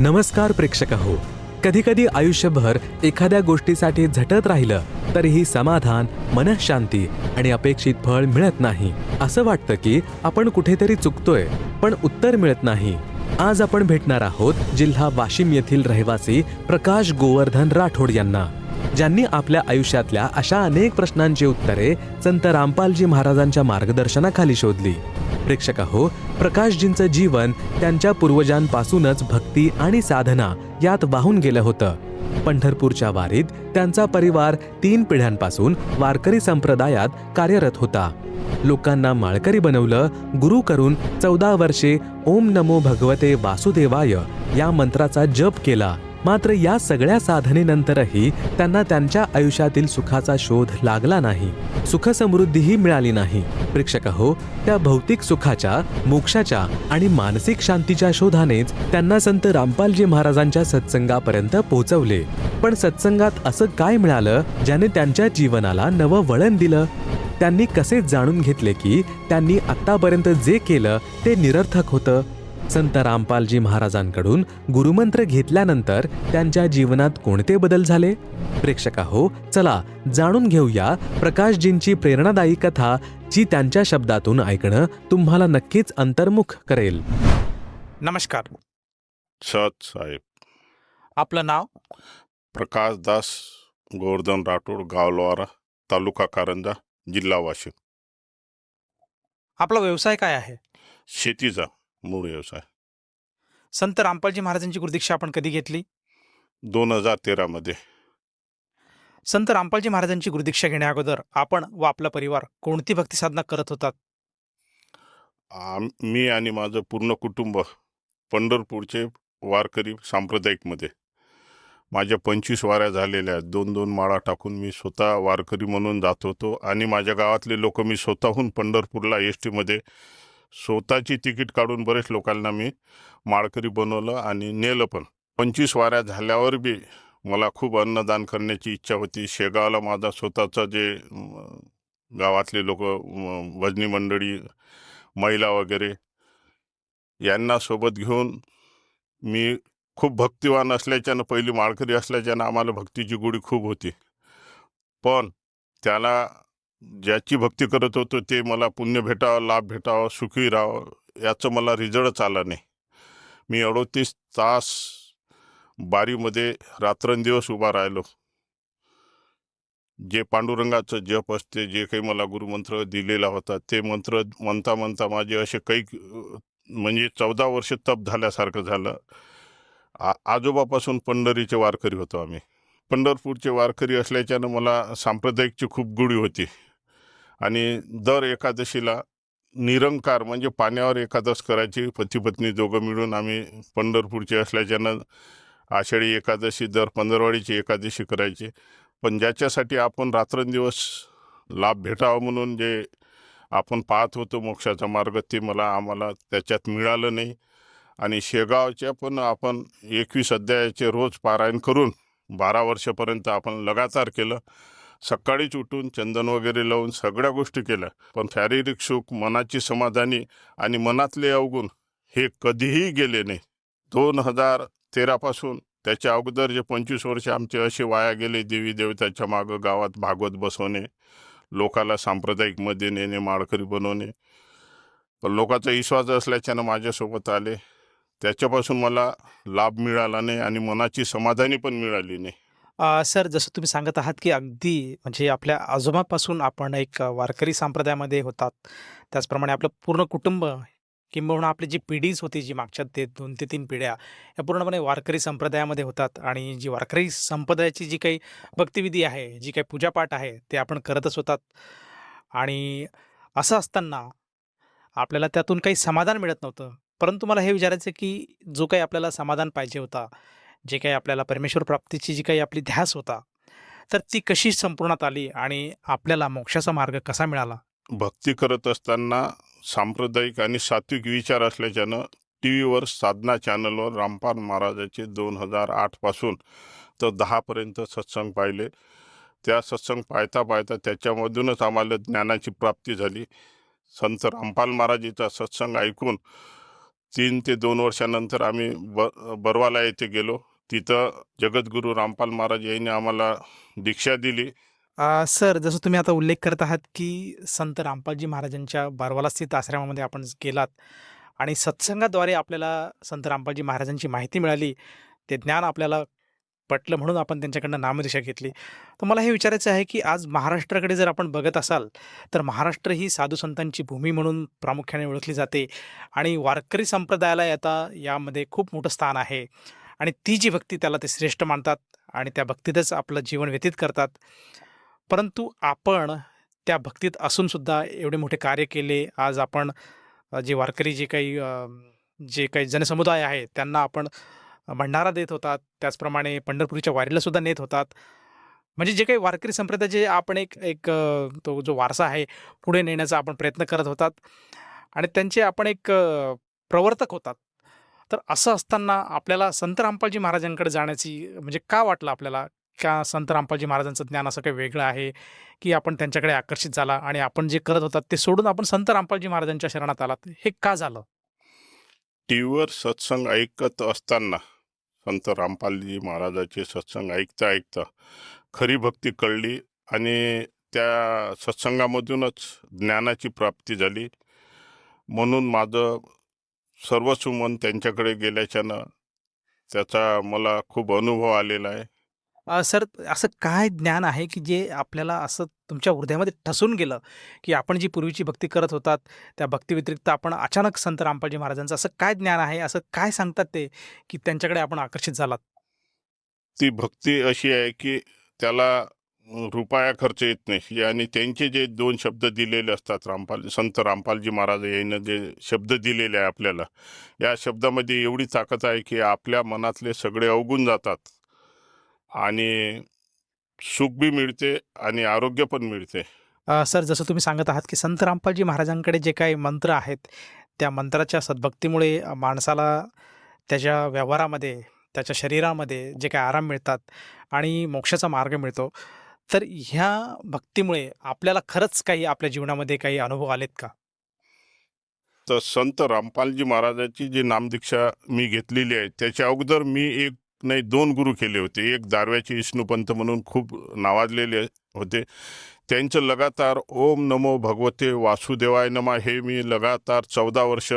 नमस्कार प्रेक्षक हो कधी कधी आयुष्यभर एखाद्या गोष्टीसाठी झटत राहिलं तरीही समाधान मनशांती आणि अपेक्षित फळ मिळत नाही. असं वाटतं की आपण कुठेतरी चुकतोय पण उत्तर मिळत नाही. आज आपण भेटणार आहोत जिल्हा वाशिम येथील रहिवासी प्रकाश गोवर्धन राठोड यांना. ज्यांनी आपल्या आयुष्यातल्या अशा अनेक प्रश्नांची उत्तरे संत रामपालजी महाराजांच्या मार्गदर्शनाखाली शोधली. प्रेक्षक हो प्रकाशजींचं जीवन त्यांच्या पूर्वजांपासूनच भक्ती आणि साधना यात वाहून गेलं होतं. पंढरपूरच्या वारीत त्यांचा परिवार तीन पिढ्यांपासून वारकरी संप्रदायात कार्यरत होता. लोकांना माळकरी बनवलं गुरु करून चौदा वर्षे ओम नमो भगवते वासुदेवाय या मंत्राचा जप केला. मात्र या सगळ्या साधनेनंतरही त्यांना त्यांच्या आयुष्यातील सुखाचा शोध लागला नाही. सुखसमृद्धीही मिळाली नाही. प्रेक्षक हो त्या भौतिक सुखाच्या मोक्षाच्या आणि मानसिक शांतीच्या शोधानेच त्यांना संत रामपालजी महाराजांच्या सत्संगापर्यंत पोहोचवले. पण सत्संगात असं काय मिळालं ज्याने त्यांच्या जीवनाला नवं वळण दिलं? त्यांनी कसे जाणून घेतले की त्यांनी आतापर्यंत जे केलं ते निरर्थक होतं? संत रामपालजी महाराजांकडून गुरुमंत्र घेतल्यानंतर त्यांच्या जीवनात कोणते बदल झाले? प्रेक्षका हो चला जाणून घेऊया प्रकाशजींची प्रेरणादायी कथा जी त्यांच्या शब्दातून ऐकणं तुम्हाला नक्कीच अंतर्मुख करेल. नमस्कार. सत साहेब. आपलं नाव? प्रकाश दास गोवर्धन राठोड गावलवारा तालुका कारंजा जिल्हा वाशिम. आपला व्यवसाय काय आहे? शेतीचा. मूळ व्यवसाय. संत रामपालजी महाराजांची गुरुदीक्षा आपण कधी घेतली? दोन हजार तेरामध्ये संत रामपालजी महाराजांची गुरुदीक्षा घेण्या अगोदर आपण व आपला परिवार कोणती भक्ती साधना करत होतात? आम मी आणि माझं पूर्ण कुटुंब पंढरपूरचे वारकरी सांप्रदायिकमध्ये माझ्या पंचवीस वाऱ्या झालेल्या आहेत. दोन दोन माळा टाकून मी स्वतः वारकरी म्हणून जात होतो आणि माझ्या गावातले लोक मी स्वतःहून पंढरपूरला एस टीमध्ये स्वतःची तिकीट काढून बरेच लोकांना मी माळकरी बनवलं आणि नेलं पण. पंचवीस वाऱ्या झाल्यावर बी मला खूप अन्नदान करण्याची इच्छा होती. शेगावला माझा स्वतःचा जे गावातले लोक भजनी मंडळी महिला वगैरे यांना सोबत घेऊन मी खूप भक्तिवान असल्याच्यानं पहिली माळकरी असल्याच्यानं आम्हाला भक्तीची गोडी खूप होती. पण त्याला ज्याची भक्ती करत होतो ते मला पुण्य भेटावं लाभ भेटावं सुखी राहावं याचं मला रिझल्टच आला नाही. मी अडोतीस तास बारीमध्ये रात्रंदिवस उभा राहिलो. जे पांडुरंगाचं जप असते जे काही मला गुरुमंत्र दिलेला होता ते मंत्र म्हणता म्हणता माझे असे काही म्हणजे चौदा वर्ष तप झाल्यासारखं झालं. आ आजोबापासून पंढरीचे वारकरी होतो आम्ही. पंढरपूरचे वारकरी असल्याच्यानं मला सांप्रदायिकची खूप गुढी होती. आणि दर एकादशीला निरंकार म्हणजे पाण्यावर एकादश करायची पती पत्नी दोघं मिळून आम्ही पंढरपूरचे असल्याच्यानं आषाढी एकादशी दर पंधरवाडीची एकादशी करायची. पण ज्याच्यासाठी आपण रात्रंदिवस लाभ भेटावा म्हणून जे आपण पाहत होतो मोक्षाचा मार्ग ते मला आम्हाला त्याच्यात मिळालं नाही. आणि शेगावच्या पण आपण एकवीस अध्यायाचे रोज पारायण करून बारा वर्षापर्यंत आपण लगातार केलं. सकाळीच उठून चंदन वगैरे लावून सगळ्या गोष्टी केल्या. पण शारीरिक सुख मनाची समाधानी आणि मनातले अवगुण हे कधीही गेले नाही. दोन हजार तेरापासून त्याच्या अगोदर जे पंचवीस वर्ष आमचे असे वाया गेले देवी देवताच्या मागं गावात भागवत बसवणे लोकाला सांप्रदायिकमध्ये नेणे माळकरी बनवणे. पण लोकांचा विश्वास असल्याच्यानं माझ्यासोबत आले. त्याच्यापासून मला लाभ मिळाला नाही आणि मनाची समाधानी पण मिळाली नाही. सर जसं तुम्ही सांगत आहात की अगदी म्हणजे आपल्या आजोबापासून आपण एक वारकरी संप्रदायामध्ये होतात. त्याचप्रमाणे आपलं पूर्ण कुटुंब किंबहुना आपली जी पिढीच होती जी मागच्या ते दोन ते तीन पिढ्या या पूर्णपणे वारकरी संप्रदायामध्ये होतात. आणि जी वारकरी संप्रदायाची जी काही भक्तिविधी आहे जी काही पूजापाठ आहे ते आपण करतच होतात. आणि असं असताना आपल्याला त्यातून काही समाधान मिळत नव्हतं. परंतु मला हे विचारायचं की जो काही आपल्याला समाधान पाहिजे होता जे काही आपल्याला परमेश्वर प्राप्तीची जी काही आपली ध्यास होता तर ती कशी संपूर्णात आली आणि आपल्याला मोक्षाचा मार्ग कसा मिळाला? भक्ती करत असताना सांप्रदायिक आणि सात्विक विचार असल्याच्यानं टी व्हीवर साधना चॅनलवर रामपाल महाराजाचे दोन हजार आठपासून तर दहापर्यंत सत्संग पाहिले. त्या सत्संग पाहता पाहता त्याच्यामधूनच आम्हाला ज्ञानाची प्राप्ती झाली. संत रामपाल महाराजीचा सत्संग ऐकून तीन ते दोन वर्षानंतर आम्ही ब बरवाला येथे गेलो. तिथं जगद्गुरू रामपाल महाराज यांनी आम्हाला दीक्षा दिली. अ, सर जसं तुम्ही आता उल्लेख करत आहात की संत रामपालजी महाराजांच्या बारवाला स्थित आश्रमामध्ये आपण गेलात आणि सत्संगाद्वारे आपल्याला संत रामपालजी महाराजांची माहिती मिळाली. ते ज्ञान आपल्याला पटलं म्हणून आपण त्यांच्याकडनं नामदिशा घेतली. तर मला हे विचारायचं आहे की आज महाराष्ट्राकडे जर आपण बघत असाल तर महाराष्ट्र ही साधू संतांची भूमी म्हणून प्रामुख्याने ओळखली जाते आणि वारकरी संप्रदायाला आता यामध्ये खूप मोठं स्थान आहे आणि ती जी भक्ती त्याला ते श्रेष्ठ मानतात आणि त्या भक्तीतच आपलं जीवन व्यतीत करतात. परंतु आपण त्या भक्तीत असूनसुद्धा एवढे मोठे कार्य केले आज आपण जे वारकरी जे काही जे काही जनसमुदाय आहे त्यांना आपण भंडारा देत होतात. त्याचप्रमाणे पंढरपूरच्या वारीला सुद्धा नेत होतात. म्हणजे जे काही वारकरी संप्रदायाचे आपण एक एक तो जो वारसा आहे पुढे नेण्याचा आपण प्रयत्न करत होतात. आणि त्यांचे आपण एक प्रवर्तक होतात. तर असं असताना आपल्याला संत रामपालजी महाराजांकडे जाण्याची म्हणजे का वाटलं आपल्याला? का संत रामपालजी महाराजांचं ज्ञान असं काही वेगळं आहे? की आपण त्यांच्याकडे आकर्षित झाला आणि आपण जे करत होतात ते सोडून आपण संत रामपालजी महाराजांच्या शरणात आलात? हे का झालं? टीव्हीवर सत्संग ऐकत असताना संत रामपालजी महाराजाचे सत्संग ऐकता ऐकता खरी भक्ती कळली आणि त्या सत्संगामधूनच ज्ञानाची प्राप्ती झाली. म्हणून माझं सर्वस्व मन त्यांच्याकडे गेल्याच्यानं त्याचा मला खूप अनुभव आलेला आहे. सर असं काय ज्ञान आहे की जे आपल्याला असं तुमच्या हृदयामध्ये ठसून गेलं की आपण जी पूर्वीची भक्ती करत होतात त्या भक्तीव्यतिरिक्त आपण अचानक संत रामपालजी महाराजांचं असं काय ज्ञान आहे असं काय सांगतात ते की त्यांच्याकडे आपण आकर्षित झालात? ती भक्ती अशी आहे की त्याला रुपया खर्च येत नाही. आणि त्यांचे जे दोन शब्द दिलेले असतात रामपाल संत रामपालजी महाराज यांना जे शब्द दिलेले आहे आपल्याला या शब्दामध्ये एवढी ताकद आहे की आपल्या मनातले सगळे अवगून जातात. आणि सुख बी मिळते आणि आरोग्य पण मिळते. अ, सर जसं तुम्ही सांगत आहात की संत रामपालजी महाराजांकडे जे काही मंत्र आहेत त्या मंत्राच्या सद्भक्तीमुळे अ, माणसाला त्याच्या व्यवहारामध्ये त्याच्या शरीरामध्ये जे काही आराम मिळतात आणि मोक्षाचा मार्ग मिळतो. तर ह्या भक्तीमुळे आपल्याला खरंच काही आपल्या जीवनामध्ये काही अनुभव आलेत का? तर संत रामपालजी महाराजाची जी नामदीक्षा मी घेतलेली आहे त्याच्या अगोदर मी एक नाही दोन गुरु केले होते. एक दारव्याचे विष्णुपंत म्हणून खूप नावाजलेले होते. त्यांचं लगातार ओम नमो भगवते वासुदेवाय नमा हे मी लगातार चौदा वर्ष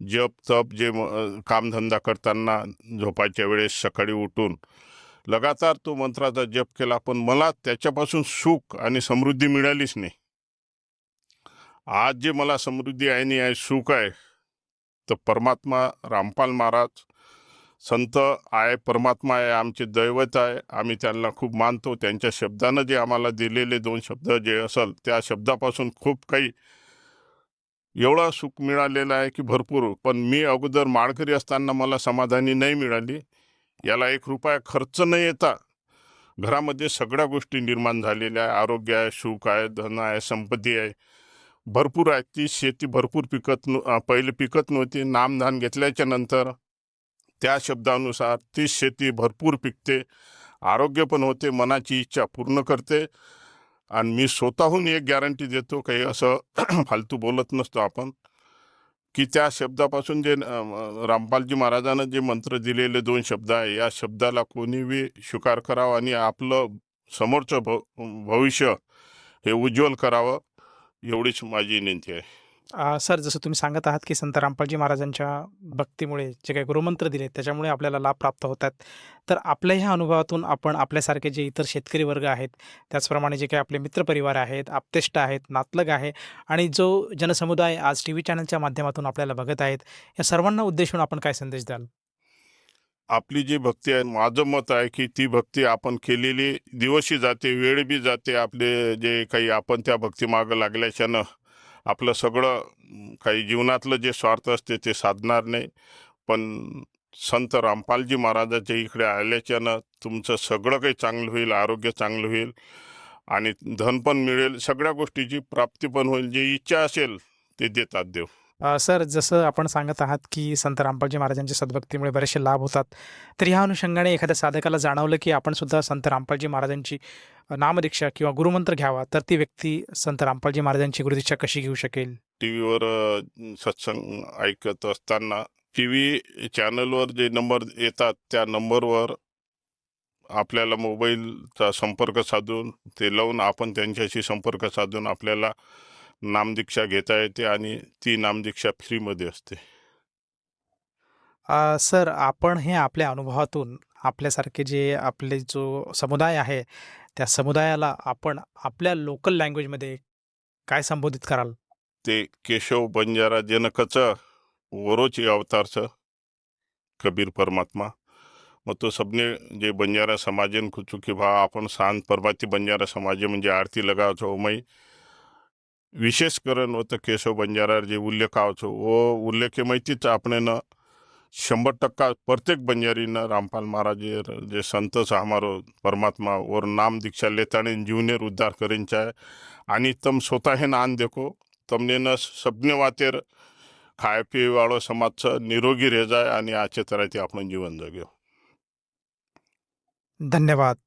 जप तप जे कामधंदा करताना झोपायच्या वेळेस सकाळी उठून लगातार तो मंत्राचा जप केला. पण मला त्याच्यापासून सुख आणि समृद्धी मिळालीच नाही. आज जे मला समृद्धी आहे आणि आहे सुख आहे तर परमात्मा रामपाल महाराज संत आहे परमात्मा आहे आमचे दैवत आहे. आम्ही त्यांना खूप मानतो. त्यांच्या शब्दानं जे आम्हाला दिलेले दोन शब्द जे असेल त्या शब्दापासून खूप काही एवढा सुख मिळालेला आहे की भरपूर. पण मी अगोदर माळकरी असताना मला समाधानी नाही मिळाली. याला एक रुपया खर्च न येता घरामध्ये सगळ्या गोष्टी निर्माण झालेल्या आहे. आरोग्य आहे सुख आहे धन आहे संपत्ती आहे. भरपूर आहे. ती शेती भरपूर पिकत न पहिले पिकत नव्हती. नामधान घेतल्याच्या नंतर त्या शब्दानुसार ती शेती भरपूर पिकते आरोग्य पण होते मनाची इच्छा पूर्ण करते आणि मी स्वतःहून एक गॅरंटी देतो काही असं फालतू बोलत नसतो आपण की त्या शब्दापासून जे रामपालजी महाराजानं जे मंत्र दिलेले दोन शब्द आहे या शब्दाला कोणीही स्वीकार करावा आणि आपलं समोरचं भ भविष्य हे उज्ज्वल करावं एवढीच माझी विनंती आहे. सर जसं तुम्ही सांगत आहात की संत रामपालजी महाराजांच्या भक्तीमुळे जे काही गुरुमंत्र दिले त्याच्यामुळे आपल्याला लाभ प्राप्त होतात. तर आपल्या ह्या अनुभवातून आपण आपल्यासारखे जे इतर शेतकरी वर्ग आहेत त्याचप्रमाणे जे काही आपले मित्रपरिवार आहेत आप्तेष्ट आहेत नातलग आहे आणि जो जनसमुदाय आज टी व्ही चॅनलच्या माध्यमातून आपल्याला बघत आहेत या सर्वांना उद्देशून आपण काय संदेश द्याल? आपली जी भक्ती आहे माझं मत आहे की ती भक्ती आपण केलेली दिवशी जाते वेळ बी जाते आपले जे काही आपण त्या भक्तीमागं लागल्याच्यानं. आपलं सगळं काही जीवनातलं जे स्वार्थ असते ते साधणार नाही. पण संत रामपालजी महाराजाच्या इकडे आल्याच्यानं तुमचं सगळं काही चांगलं होईल आरोग्य चांगलं होईल आणि धन पण मिळेल. सगळ्या गोष्टीची प्राप्ती पण होईल. जी इच्छा असेल ते देतात देव. सर जसं आपण सांगत आहात की संत रामपालजी महाराजांच्या सद्भक्तीमुळे बरेचसे लाभ होतात तर ह्या अनुषंगाने एखाद्या साधकाला जाणवलं की आपण सुद्धा संत रामपालजी महाराजांची नामदीक्षा किंवा गुरुमंत्र घ्यावा तर ती व्यक्ती संत रामपालजी महाराजांची गुरुदीक्षा कशी घेऊ शकेल? टी व्हीवर सत्संग ऐकत असताना टी व्ही चॅनलवर जे नंबर येतात त्या नंबरवर आपल्याला मोबाईलचा संपर्क साधून ते लावून आपण त्यांच्याशी संपर्क साधून आपल्याला नामदीक्षा घेता येते आणि ती नामदीक्षा फ्रीमध्ये असते. सर आपण हे आपल्या अनुभवातून आपल्यासारखे जे आपले जो समुदाय आहे त्या समुदायाला आपण आपल्या लोकल लँग्वेजमध्ये काय संबोधित कराल? ते केशव बंजारा जनकचं वरोची अवतारचं कबीर परमात्मा. मग तो सबने जे बंजारा समाजन खुचू की भा आपण सांत परमाती बंजारा समाज म्हणजे आरती लगावचो मई विशेष करून होतं केशव बंजारा जे उल्लेख आवचो वो उल्लेख माहितीच આપણે ન शंभर टक्का प्रत्येक बंजारीनं रामपाल महाराज जे- जे संतच हमारो परमात्मा और नाम दीक्षा लेताने जीवनेर उद्धार करेन चाहे आणि तम स्वतः आन देखो તમને ન સબને વાતેર ખાય પીવાળો સમાજ છે નિરોગી રહે જાય અને આચે તરહથી આપણું જીવન જગ્યો धन्यवाद સત સાહેબ